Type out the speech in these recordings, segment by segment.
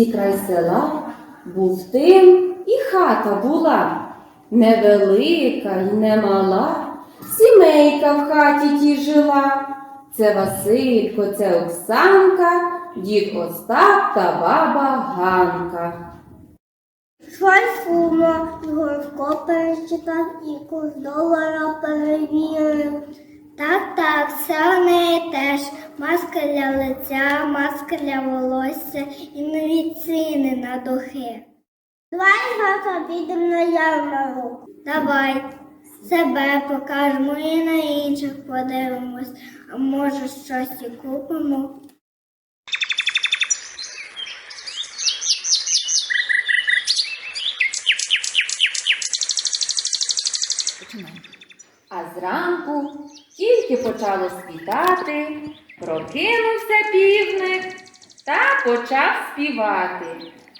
На край села був тим і хата була. Невелика й немала, сімейка в хаті тій жила. Це Василько, це Оксанка, дід Остап та баба Ганка. Швайфума, Горко перечитав і курс долара перевірив. Так, так, все в неї теж. Маска для лиця, маска для волосся і нові ціни на духи. Давай завтра підемо на ярмарок. Давай. Себе покажемо і на інших подивимось, а може щось і купимо. А зранку тільки почало світати, прокинувся півник та почав співати.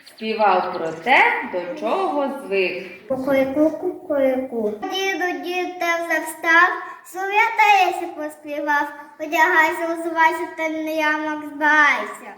Співав про те, до чого звик. Кукурику, кукурику. Діду, дід вже встав, сов'ятаєся поспівав, одягайся, озивайся, та не ямок збирайся.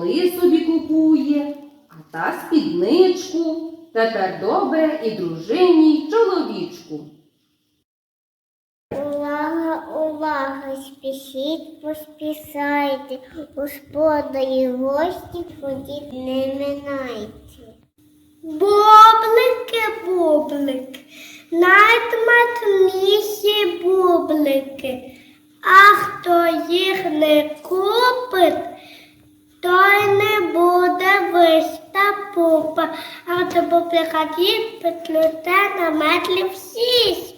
Той собі купує, а та спідничку. Тепер добре і дружині, й чоловічку. Увага, увага, спішіть, поспішайте, господарі гості ходіть, не минайте. Бублики, бублик, найдматніші бублики, а хто їх не пупа, а до бублика дід петлюте на метлі всість.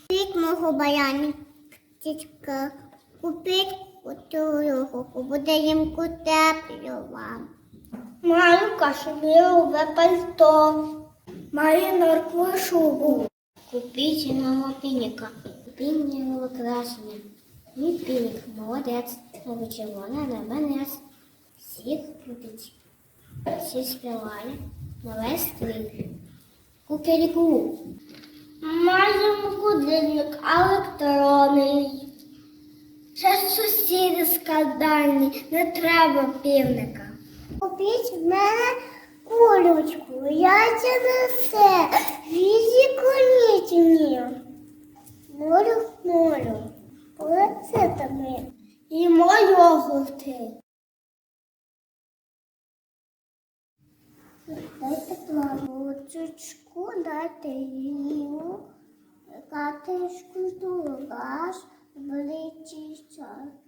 Купіть мого баянчика, купіть кутуруху, буде їм тепло вам. Маю кашемірове пальто, маю норкову шубу. Купіть нового пініка, пінного красення. Мій пінік молодець, новий червоний ребенець. Всіх купіть. Всі співає на весь стрій. Кукеріку. Маємо будильник електронний. Ще сусіди скандальні, не треба півника. Купіть в мене кулючку, я це несе, візі колітні. Молю, молю, полицетами і йогурти. Дайте плавучечку, дайте їм, катишку дураш, бличий час.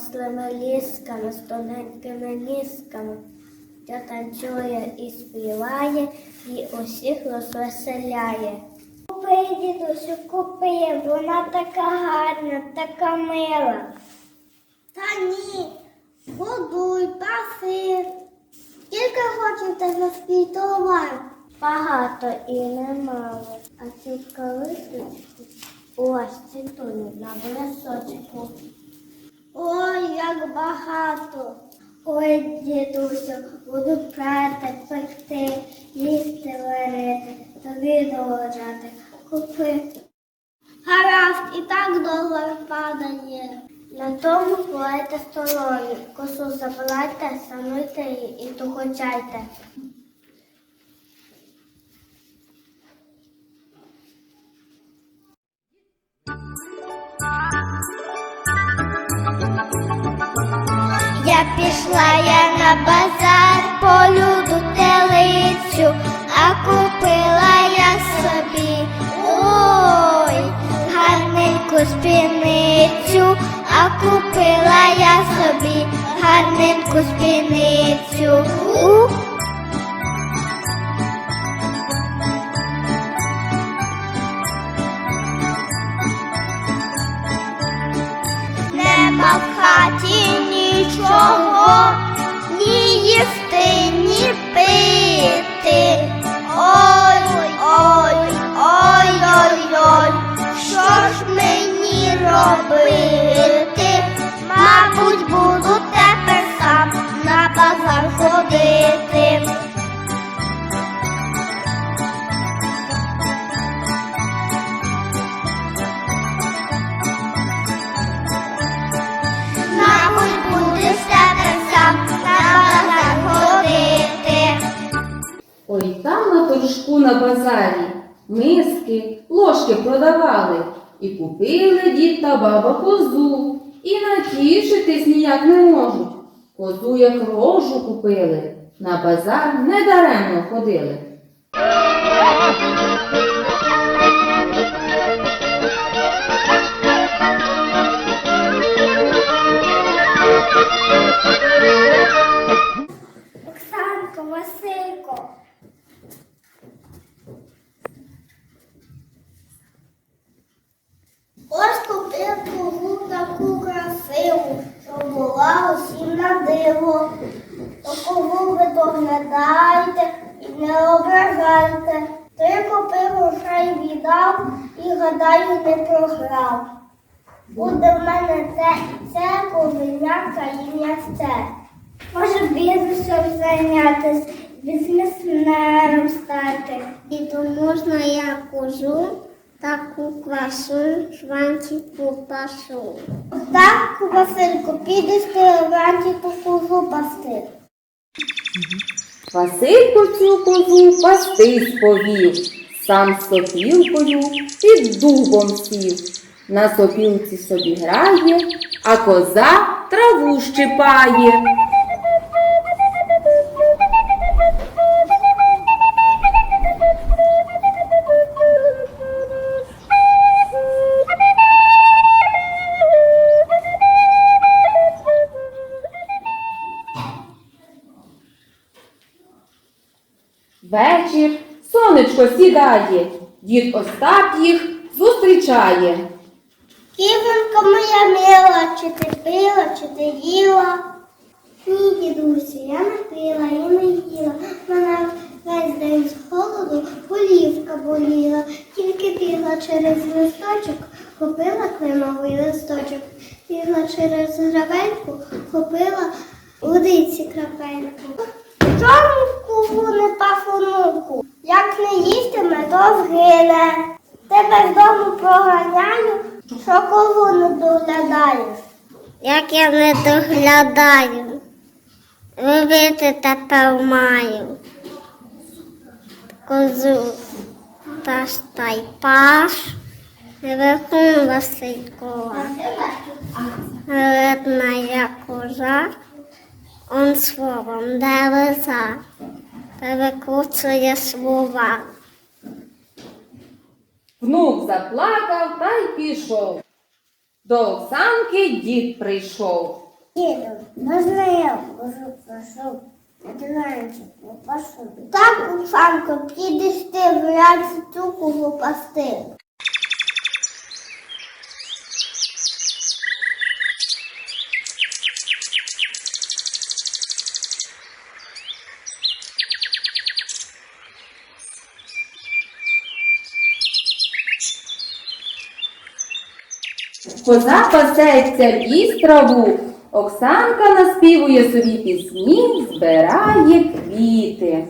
Ослими лісками, з тоненькими нісками, що танцює і співає, і усіх розвеселяє. Купи, дідусю, купи, вона така гарна, така мила. Та ні, годуй, паси. Скільки хочете за свій товар? Багато і немало. А цю калитку ось цвітує на бресочку. Ой, як багато. Ой, дідусю, буду прати, пекти, їсти варити, тобі доложати, купи. Гаразд, і так долар падає. На тому полайте столові, косу забирайте, сануйте її і тухочайте. Пішла я на базар по люду телицю, а купила я собі ой, гарненьку спіницю, а купила я собі гарненьку спіницю. Там на торжку на базарі миски, ложки продавали. І купили дід та баба козу. І натішитись ніяк не можуть. Козу як рожу купили. На базар недаремно ходили. Оксанко, Василько. Ось купив кого таку красиву, що була усім на диво. То кого ви доглядаєте і не ображайте. Три купив грошей віддав і гадаю не програв. Буде в мене це і це, ковиняка і м'ясце. Може бізнесом зайнятися, бізнесменом стати. І то можна я кожу, таку квасу, жванці попашу. Так, Василько, підеш ти вранці ту козу пасти. Василько цю козу пастись повів, сам сопілкою під дубом сів. На сопілці собі грає, а коза траву щипає. Сонечко сідає, дід Остап їх зустрічає. Ківонька моя мила, чи ти пила, чи ти їла? Ні, дідусю, я не пила і не їла. Мене весь день з холоду голівка боліла. Тільки бігла через листочок, купила кленовий листочок. Бігла через гравельку, купила водиці крапельку. Чому не пафунуку? Як не їстиме, то згине. Тебе з дому проганяю, що кого не доглядаєш. Як я не доглядаю, робити тепер маю. Козу та ж та й паш, верхом Василькова. Видна я коза, он словом дереза, перекручує слова. Внук заплакав та й пішов. До Оксанки дід прийшов. Діду, можна я можу прошу? Пашу. Так, Оксанко, підеш ти вранці цю кого коза пасеться, їсть траву. Оксанка наспівує собі пісні, збирає квіти.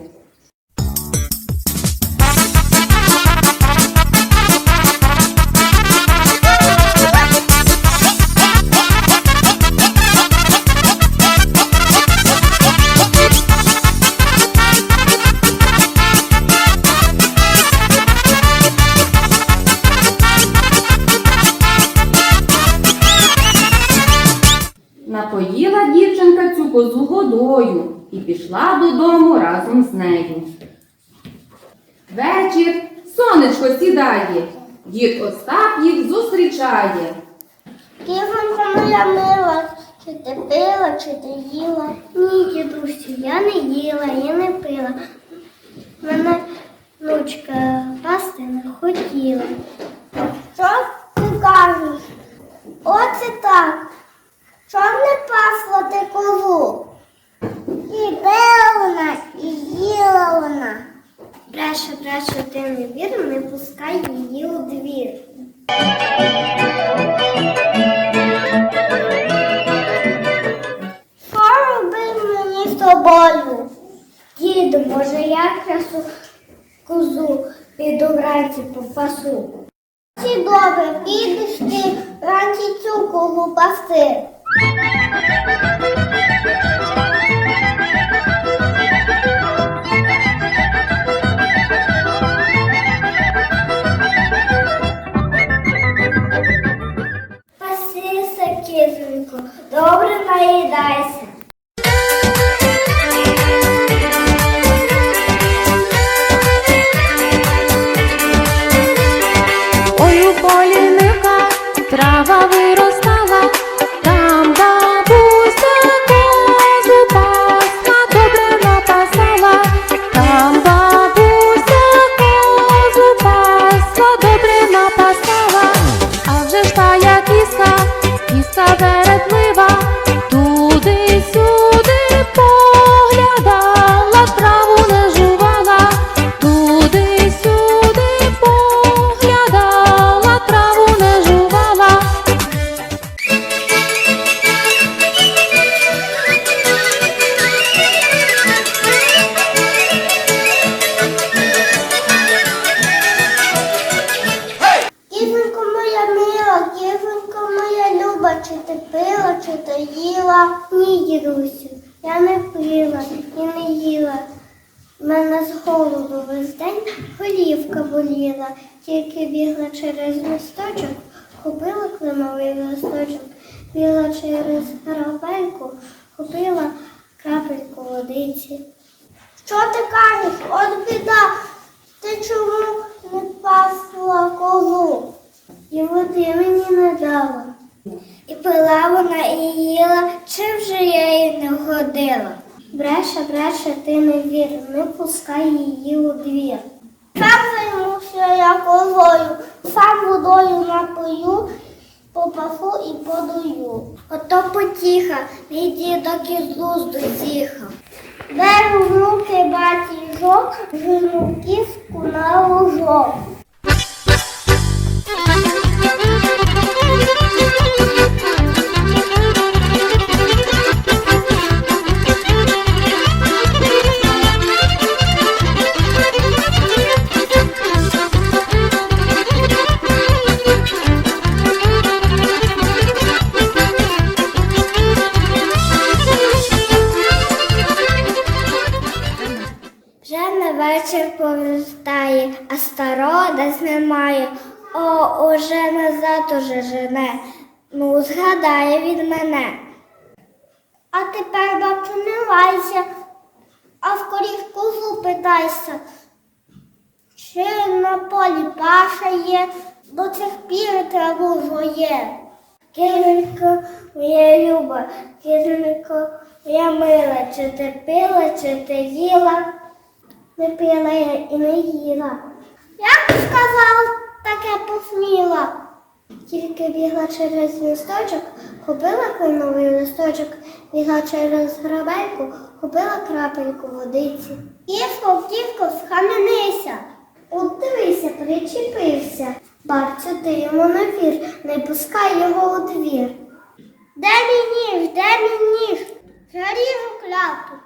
Вечір сонечко сідає, дід Остап їх зустрічає. Ківонька моя мила, чи ти пила, чи ти їла? Ні, дідусю, я не їла, я не пила. Мене внучка пасти не хотіла. Що ти кажеш? Оце так. Що не пасла ти козу? І пила вона, і їла вона. Бреше, бреше, ти не вір, не пускай її у двір. Що робив мені з тобою? Діду, може, я красу козу піду вранці по фасу. Чи добре, підеш ти вранці цю козу пасти. Їла? Ні, дідусю, я не пила і не їла. Мене з голоду весь день голівка боліла, тільки бігла через місточок, купила климовий листочок, бігла через грабельку, купила крапельку водиці. Що ти кажеш? От біда. Ти чому не пасла козу? І води мені не дала. І пила вона і їла, чи вже я їй не годила. Бреше, бреше, ти не вір, не пускай її у двір. Сам займуся я козою, сам водою напою, попасу і подаю. Ото потіха, мій дідок із лузду з'їхав. Беру в руки батіжок, жену кіску на лужок. Тепер, бабцю, не лайся, а скоріш козу питайся. Чи на полі паша є, до цих пір траву жує. Кізонько моя люба, кізонько моя мила, чи ти пила, чи ти їла? Не пила я і не їла. Як сказала, таке посміла? Тільки бігла через місточок, купила кленовий листочок, бігла через грабельку, купила крапельку водиці. Кішко, кішко, схаменися. От дивися, причепився. Бабцю, ти йому на вір, не пускай його у двір. Де мій ніж, де мій ніж? Заріжу кляту.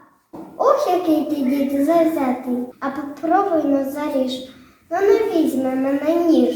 Ох, який ти дід завзятий, а попробуй ну заріж. Ну не візьме мене ніж.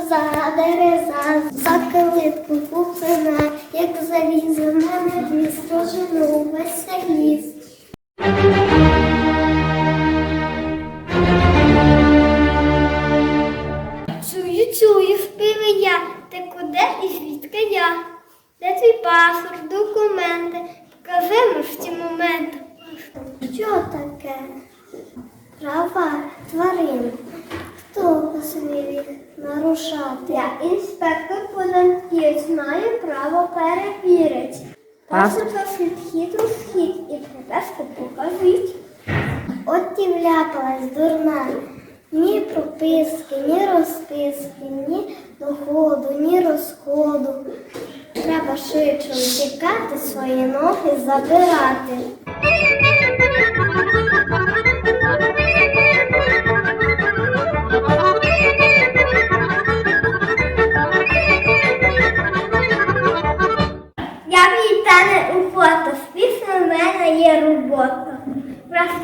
коза дереза, за килитку куплена, як залізе в мене ліс, прожену весь ліс. Чую, чую, співи я, ти куди і звідки я? Де твій паспорт, документи? Покажи ми в ці моменти. Що таке? Права тварин. Хто посмів їх нарушати? Я інспектор податків, маю право перевірити. Паспорт вхід у схід і приписку покажіть. От ті вляпалась дурна. Ні прописки, ні розписки, ні доходу, ні розходу. Треба швидше утікати, свої ноги забирати.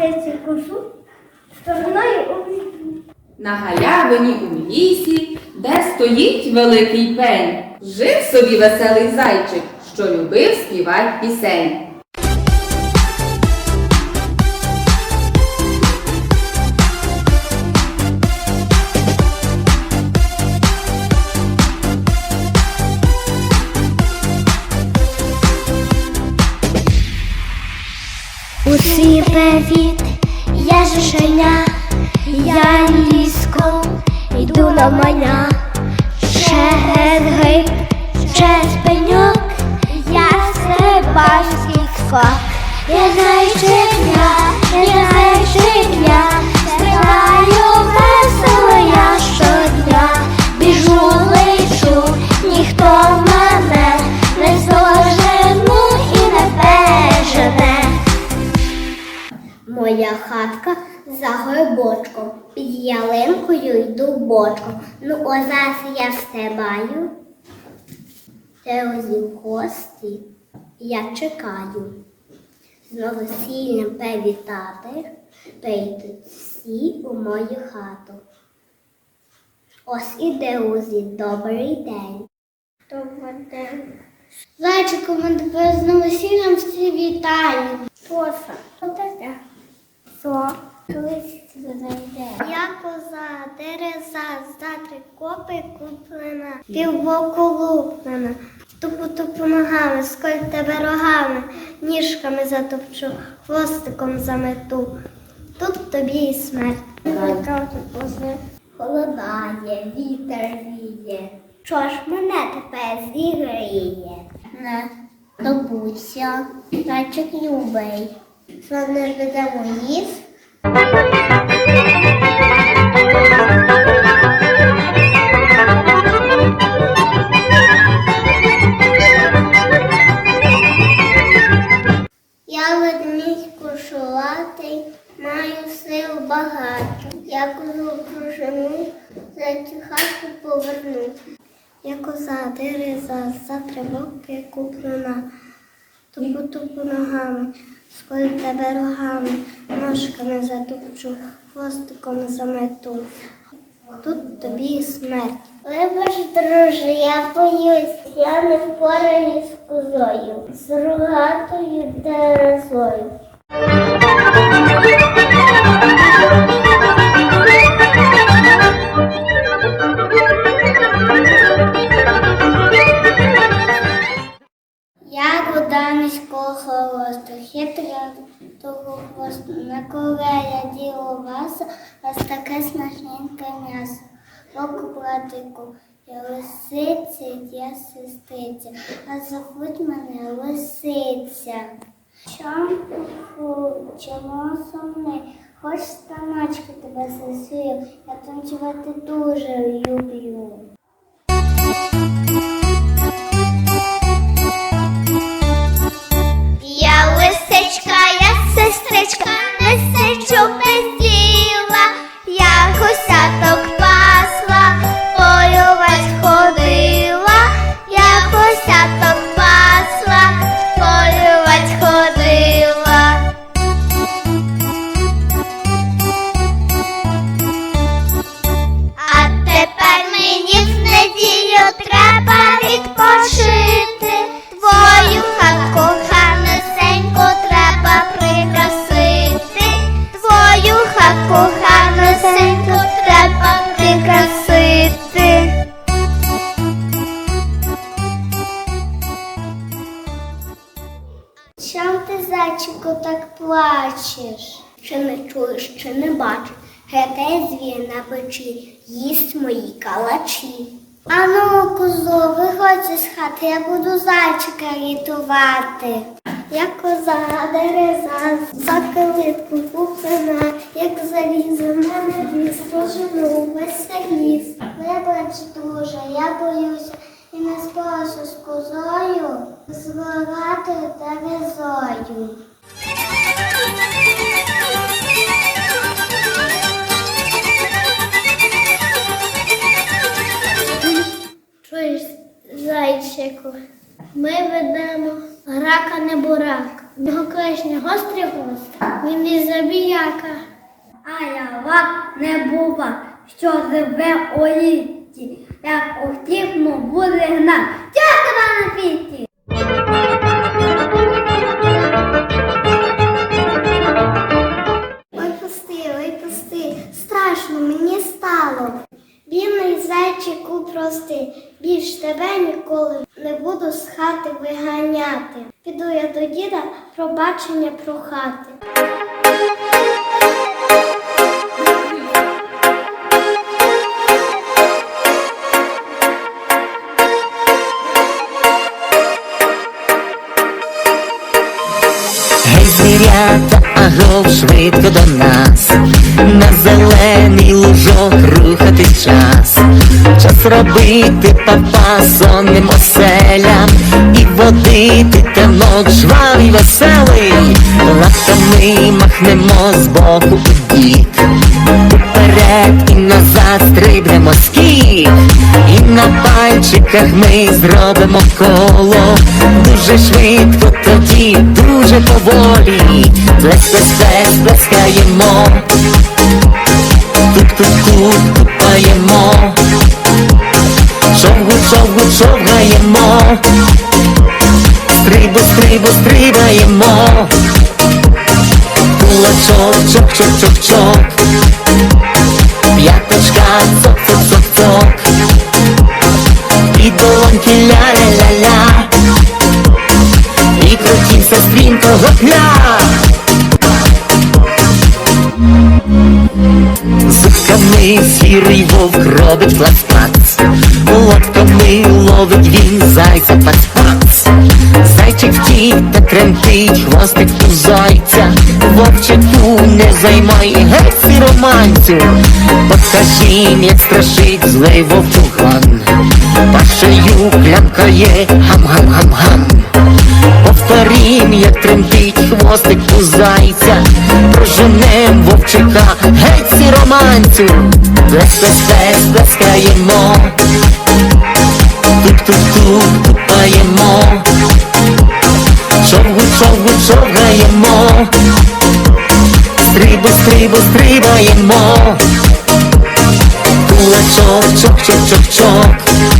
Врасти косу стороною у. На галявині у лісі, де стоїть великий пень, жив собі веселий зайчик, що любив співати пісень. Усі привіт, я жишеня, я ліском йду на маня. Через гриб, через пеньок, я стрибайський скок. Я зайчиня, я зайчиня, стрибаю весело я щодня. Біжу, лечу, ніхто Моя хатка за горбочком, під ялинкою йду бочком. Ну, о зараз я встигаю. Друзі в гості я чекаю. З новосіллям привітати прийдуть всі у мою хату. Ось і друзі, добрий день. Добрий день. Зайчику, ми тебе з новосіллям всі вітаємо. Поса. Що? Я коза, дереза, за три копи куплена, півбоку луплена, тупу-тупу ногами, сколь тебе рогами, ніжками затопчу, хвостиком замету. Тут тобі і смерть. Холодає, вітер віє. Що ж мене тепер зігріє? Не добуся, зайчик любий. Що не ведемо ліс? Я ведмідь кошулатий, маю сил багато. Я козу прожену, за цю хатку поверну. Я коза дереза, за три роки куплена. Тупу-тупу ногами, сколь тебе рогами, ножками затупчу, хвостиком замету. Тут тобі смерть. Вибач, друже, я боюсь, я не впораюсь з козою, з рогатою дерезою. Руда низького хвосту, хитра того хвосту, на колея діло вас, ось таке смачненьке м'ясо. Боку братику, я лисиця, я сестриця, а зовуть мене лисиця. Чом чому сумний, хоч станочки тебе засію, я танцювати дуже люблю. Плачеш? Чи не чуєш, чи не бачиш? Гетей звір на печі, їсть мої калачі. Ану, козо, виходь з хати, я буду зайчика рятувати. Я коза дереза, за калитку куплена, як залізо мене ліс, пожену весь ліс. Вибач, друже, я боюся і не спалася з козою, з воротою дерезою. Чуєш, зайчику, ми ведемо рака не бурак. Його клешня гострий гост, він і забіяка. А я вак не бува, що живе у літі, як утікну буде гнат. Дякую на піті. Бідний зайчику прости, більш тебе ніколи не буду з хати виганяти. Піду я до діда пробачення прохати. Гей, звірята, агов швидко до нас, на зелений лужок рухати час, час робити папа сонним оселям і водити танок жвавий веселий, лапками махнемо з боку у бік, уперед і назад стрибнемо скік, і на пальчиках ми зробимо коло, дуже швидко тоді, дуже поволі, плес, плес, плес, плескаємо, тук-тук-тук, тупаємо, шовгу, шовгу, шовгаємо, стрибу, стрибу, стрибаємо, кулачок, чок, чок, чок, чок, п'яточка, цок, цок, цок, цок, і долоньки ля-ля-ля-ля. І крутімся стрімко гопля сірий вовк робить плац-плац Лапками ловить він зайця пац-пац Зайчик втік та тремтить хвостик у зайця. Вовчику не займай геть романцю Покажім, як страшить злий вовчуган. Пашею клямкає гам-гам-гам-гам сторін, як тремтить хвостик у зайця, проженем вовчика, геть сі романцю, Плес-плес-плес, плескаємо, Туп-туп-туп, тупаємо, човгу, човгу, човгаємо, стрибу, стрибу, стрибаємо, Кулачок, чок, чок, чок, чок.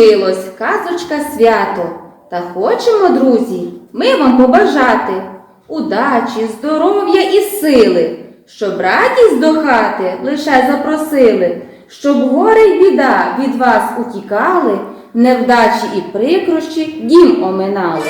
Закінчилось казочка свято. Та хочемо, друзі, ми вам побажати удачі, здоров'я і сили, щоб радість до хати лише запросили, щоб горе й біда від вас утікали, невдачі і прикрощі дім оминали.